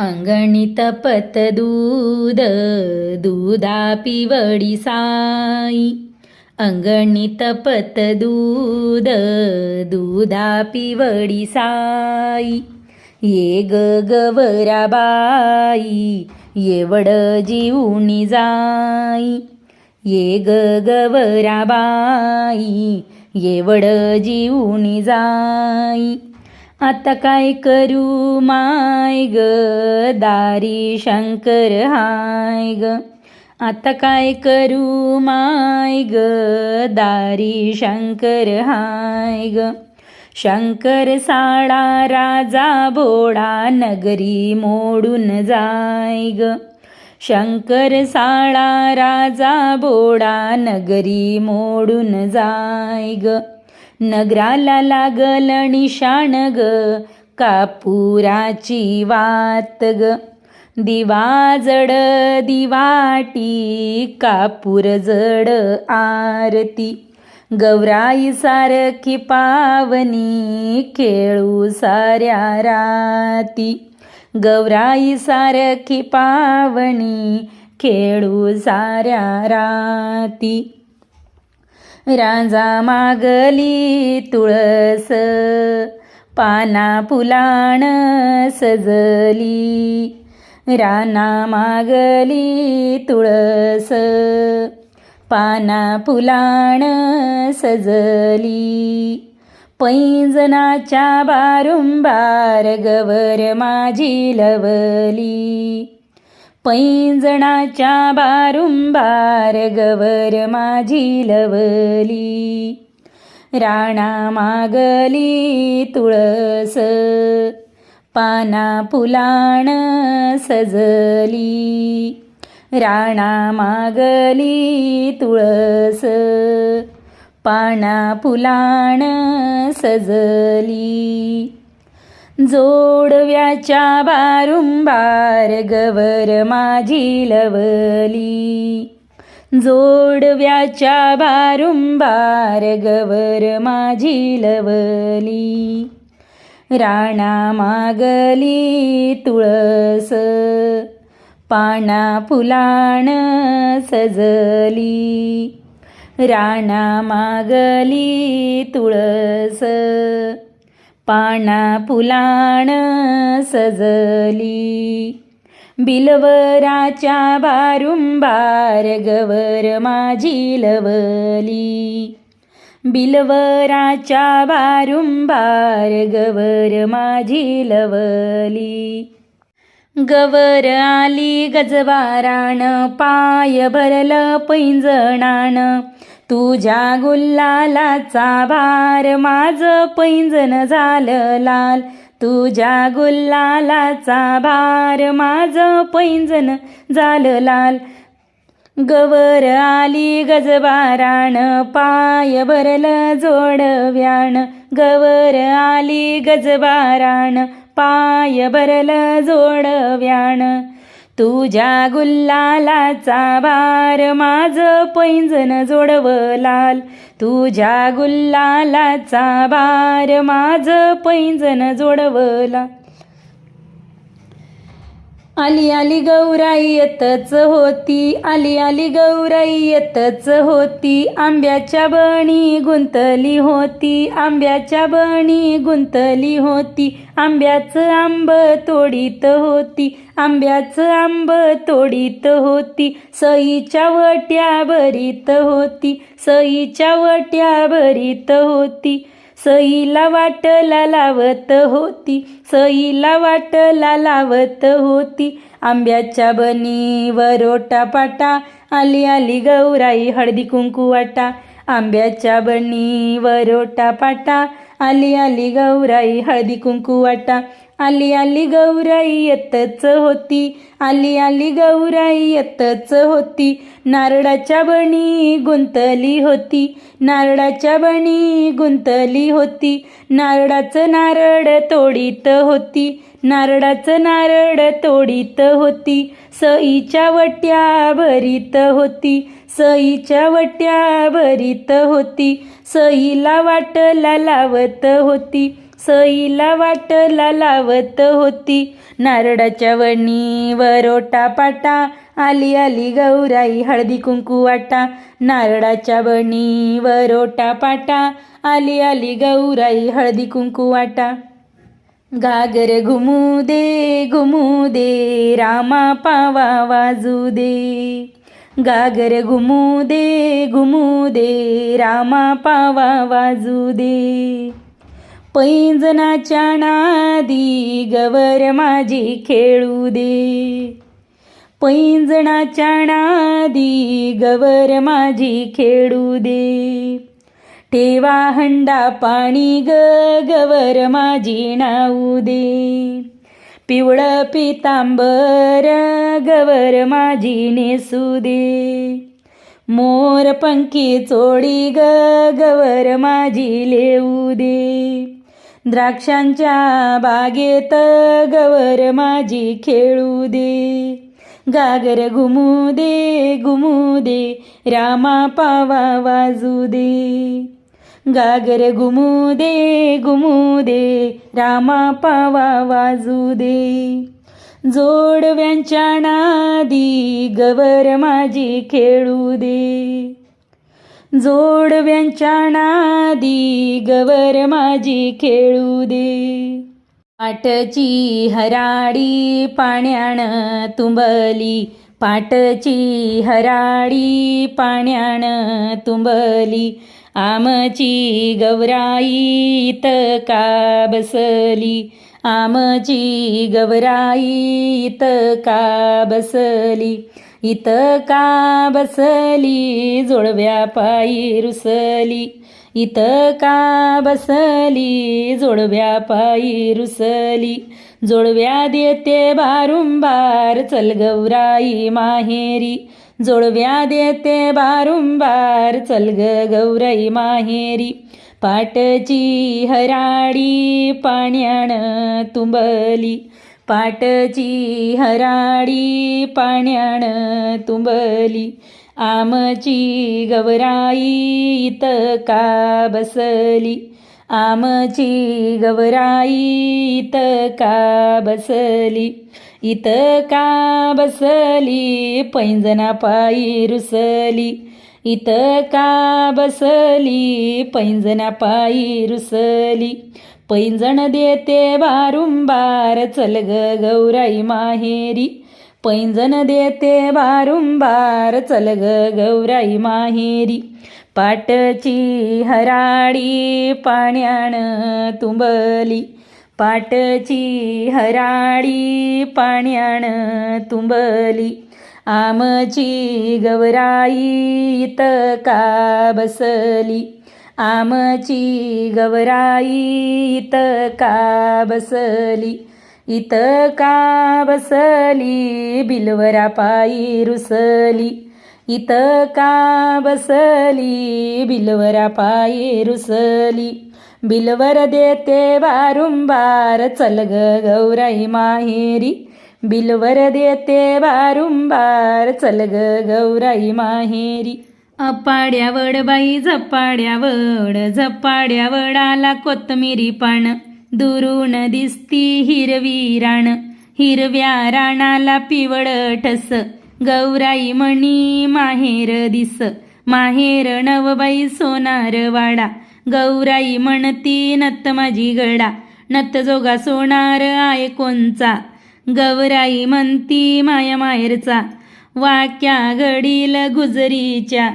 अंगणित पत दूध दुधा पिवडी साई अंगणित पत दूध दुधा पिवडी साई ये ग गवराबाई येवड जीवणी जाई. ये ग गवराबाई येवड जीवणी जाई. आता काय करू माय ग? दारी शंकर हाय ग. आता काय करू माय ग? दारी शंकर हाय ग. शंकर साळा राजा भोळा नगरी मोडून जाय ग. शंकर साळा राजा भोळा नगरी मोडून जाय ग. नगराला लागल निशाण ग. कापुराची वात ग. दिवा जड दिवाटी कापूर जड आरती. गौराई सारखी पावनी खेळू साऱ्या राती. गौराई सारखी पावणी खेळू साऱ्या राती. रांजा मागली तुळस पाना फुलाण सजली. राना मागली तुळस पाना फुलाण सजली. पैंजनाच्या बारुंबार गवर माझी लवली. पैंजणाच्या बारुंबार गवर माझी लवली. राणा मागली तुळस पाना फुलाण सजली. राणा मागली तुळस पाना फुलाण सजली. जोडव्याच्या बारुंबार गवर माझी लवली. जोडव्याच्या बारुंबार गवर माझी लवली. राणा मागली तुळस पाना फुलाण सजली. राणा मागली तुळस पाना फुलाण सजली. बिलवराच्या बारुंबार गवर माझी लवली. बिलवराच्या बारुंबार गवर माझी लवली. गवर आली गजवारान पाय भरलं पैंजणान तुझ्या गुल्लालाचा भार माझं पैंजण झालं लाल. तुझ्या गुल्लालाचा भार माझं पैंजन झालं लाल. गवर आली गजबाराण पाय भरलं जोडव्याण गवर आली गजबाराण पाय भरलं जोडव्याण तुझ्या गुल्लालाचा भार माझं पैंजण जोडवं लाल तुझ्या गुल्लालाचा भार माझं पैंजण जोडवला आली आली गौराई येतच होती आली आली गौराई येतच होती. आंब्याच्या बणी गुंतली होती आंब्याच्या बणी गुंतली होती. आंब्याचं आंब तोडीत होती आंब्याचं आंब तोडीत होती. सईच्या वट्या भरीत होती सईच्या वट्या भरीत होती. सईला वाटला लावत होती सईला वाटला लावत होती. आंब्याच्या बनी वरोटा पाटा आली आली गौराई हळदी कुंकू वाटा. आंब्याच्या बनी वरोटा पाटा आली आली गौराई हळदी कुंकू वाटा. आली आली गौराई येतच होती. आली आली गौराई येतच होती. नारळाच्या बणी गुंतली होती. नारळाच्या बणी गुंतली होती. नारळाचं नारळ तोडीत होती. नारळाचं नारळ तोडीत होती. सईच्या वट्या भरीत होती. सईच्या वट्या भरीत होती. सईला वाटला लावत होती. सईला वाटला लावत होती. नारळाच्या वणी वरोटा पाटा आली आली गौराई हळदी कुंकू वाटा. नारळाच्या वणी वरोटा पाटा आली आली गौराई हळदी कुंकू वाटा. गागर घुमू दे घुमू दे रामा पावा वाजू दे. गागर घुमू दे घुमू दे रामा पावा वाजू दे. पैंजनाच्या नादी गवर माझी खेळू दे. पैंजणाच्या नादी गवर माझी खेळू दे. ठेवा हंडा पाणी ग गवर माझी नाऊ दे. पिवळं पितांबर गवर माझी नेसू दे. मोर पंखी चोळी ग गवर माझी लेऊ दे. द्राक्षांच्या बागेत गवर माझी खेळू दे. गागर घुमू दे घुमू दे रामा पावा वाजू दे. गागर घुमू दे घुमू दे रामा पावा वाजू दे. जोडव्यांच्या नादी गवर माझी खेळू दे. जोडव्यांच्या नादी गवर माझी खेळू दे. पाटची हराडी पाण्याण तुंबली पाटची हराडी पाण्याण तुंबली आमची गौराई का बसली? आमची गौराई का बसली? इथं का बसली? जोडव्या पायी रुसली. इथं का बसली? जोडव्या पायी रुसली. जोडव्या देते बारुंबार चल गौराई माहेरी. जोडव्या देते बारुंबार चल ग गौराई माहेरी. पाटची हराडी पाण्यानं तुंबली. पाटची हराडी पाण्याण तुंबली. आमची गवराई इत का बसली? आमची गवराई इत का बसली? इत का बसली? पैंजना पायी रुसली. इत का बसली? पैंजना पायी रुसली. पैंजण देते बारुंबार चल ग गौराई माहेरी. पैंजण देते बारुंबार चल ग गौराई माहेरी. पाटची हराडी पाण्याण तुंबली. पाटची हराडी पाण्याण तुंबली. आमची गवराई इत का बसली? आमची गवराई इत का बसली? इत का बसली? बिलवरा पायी रुसली. इत का बसली? बिलवरा पायी रुसली. बिलवर देते बारुंबार चल ग गौराई माहेरी. बिलवर देते बारुंबार चल ग गौराई माहेरी. अपाड्यावड बाई झपाड्यावड झपाड्यावड आला कोथमिरी पान. दुरून दिसती हिरवी राण हिरव्या राणाला पिवळ ठस. गौराई मणी माहेर दिस. माहेर नवबाई सोनार वाडा. गौराई म्हणती नत माझी गडा. नत जोगा सोनार आय कोणचा? गौराई म्हणती माया माहेरचा. वाक्या घडील गुजरीच्या.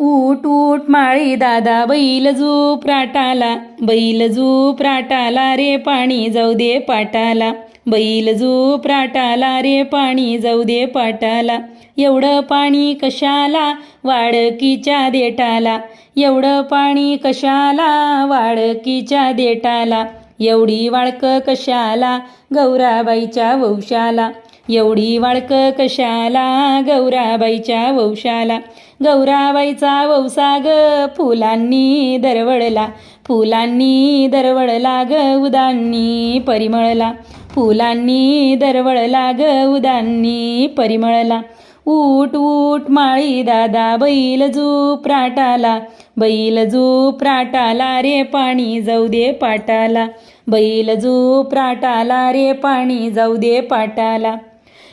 ऊट ऊट माळी दादा बैल झूप राटाला. बैल झूप राटाला रे पाणी जाऊ दे पाटाला. बैल झूप राटाला रे पाणी जाऊ दे पाटाला. एवढं पाणी कशाला? वाडकीच्या देटाला. एवढं पाणी कशाला? वाडकीच्या देटाला. एवढी वाळक कशाला? गौराबाईच्या वंशाला. एवढी वाळक कशाला? गौराबाईच्या वंशाला. गौराबाईचा वौसा ग फुलांनी दरवळला. फुलांनी दरवळला ग उदांनी परिमळला. फुलांनी दरवळला ग उदांनी परिमळला. ऊट ऊट माळी दादा बैल जू प्राटाला बैल जू प्राटाला रे पाणी जाऊ दे पाटाला. बैल जू प्राटाला रे पाणी जाऊ दे पाटाला.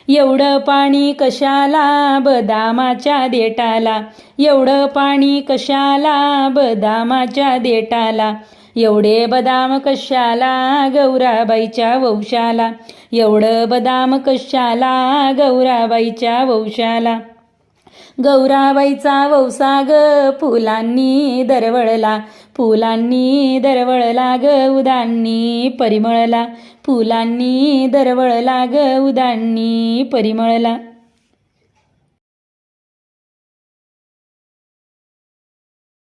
एवढं पाणी कशाला बदामाच्या देटाला एवढं पाणी कशाला बदामाच्या देटाला एवढे बदाम कशाला गौराबाईच्या वंशाला? एवढं बदाम कशाला गौराबाईच्या वंशाला? गौराबाईचा वौसा ग फुलांनी दरवळला. फुलांनी दरवळला ग उदांनी परिमळला. फुलांनी दरवळला ग उदांनी परिमळला.